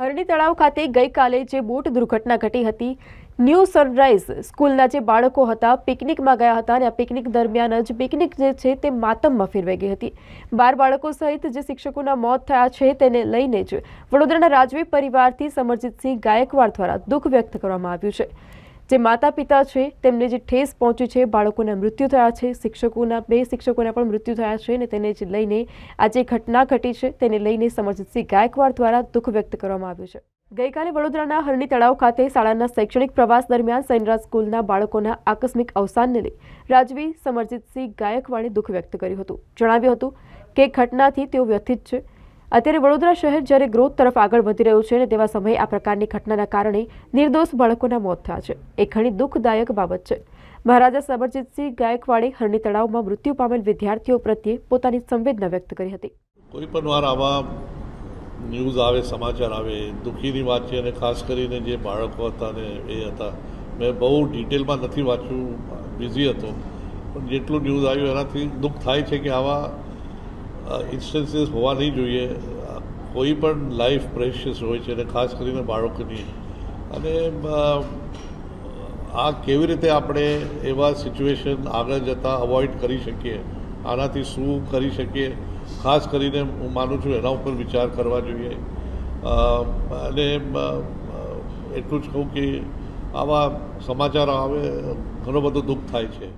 હરણી તળાવ ખાતે ગઈકાલે જે બોટ દુર્ઘટના ઘટી હતી, ન્યૂ સનરાઈઝ સ્કૂલના જે બાળકો હતા, પિકનિકમાં ગયા હતા અને આ પિકનિક દરમિયાન જ પિકનિક જે છે તે માતમમાં ફેરવાઈ ગઈ હતી. બાર બાળકો સહિત જે શિક્ષકોના મોત થયા છે તેને લઈને જ વડોદરાના રાજવી પરિવારથી સમરજીતસિંહ ગાયકવાડ દ્વારા દુઃખ વ્યક્ત કરવામાં આવ્યું છે. જે માતા પિતા છે, તેમને જે ઠેસ પહોંચી છે, બાળકોના મૃત્યુ થયા છે, શિક્ષકોના, બે શિક્ષકોના પણ મૃત્યુ થયા છે અને તેને જ લઈને આ જે ઘટના ઘટી છે, તેને લઈને સમરજીતસિંહ ગાયકવાડ દ્વારા દુઃખ વ્યક્ત કરવામાં આવ્યું છે. ગઈકાલે વડોદરાના હરણી તળાવ ખાતે શાળાના શૈક્ષણિક પ્રવાસ દરમિયાન સૈનરાજ સ્કૂલના બાળકોના આકસ્મિક અવસાનને લઈ રાજવી સમરજીતસિંહ ગાયકવાડે દુઃખ વ્યક્ત કર્યું હતું. જણાવ્યું હતું કે ઘટનાથી તેઓ વ્યથિત છે અત્યારે વડોદરા શહેર જ્યારે ગ્રોથ તરફ આગળ વધી રહ્યું છે અને તેવા સમયે આ પ્રકારની ઘટનાના કારણે નિર્દોષ બાળકોના મોત થયા છે. એ ઘણી દુઃખદાયક બાબત છે. મહારાજા સબરજીતસિંહ ગાયકવાડે હરણી તળાવમાં મૃત્યુ પામેલ વિદ્યાર્થીઓ પ્રત્યે પોતાની સંવેદના વ્યક્ત કરી હતી. કોઈ પણ વાર આવા ન્યૂઝ આવે, સમાચાર આવે, દુઃખીની વાત છે અને ખાસ કરીને જે બાળકો હતા ને એ હતા. મેં બહુ ડિટેલમાં નથી વાંચ્યું, બિઝી હતો. પણ જેટલું ન્યૂઝ આવ્યું એનાથી દુઃખ થાય છે કે આવા ઇન્સ્ટન્સીસ હોવા નહીં જોઈએ. કોઈ પણ લાઈફ પ્રેશિયસ હોય છે અને ખાસ કરીને બાળકોની. અને આ કેવી રીતે આપણે એવા સિચ્યુએશન આગળ જતાં અવોઇડ કરી શકીએ? આનાથી શું કરી શકીએ? ખાસ કરીને હું માનું છું એના ઉપર વિચાર કરવા જોઈએ. અને એટલું જ કહું કે આવા સમાચાર આવે, ઘણો બધો દુઃખ થાય છે.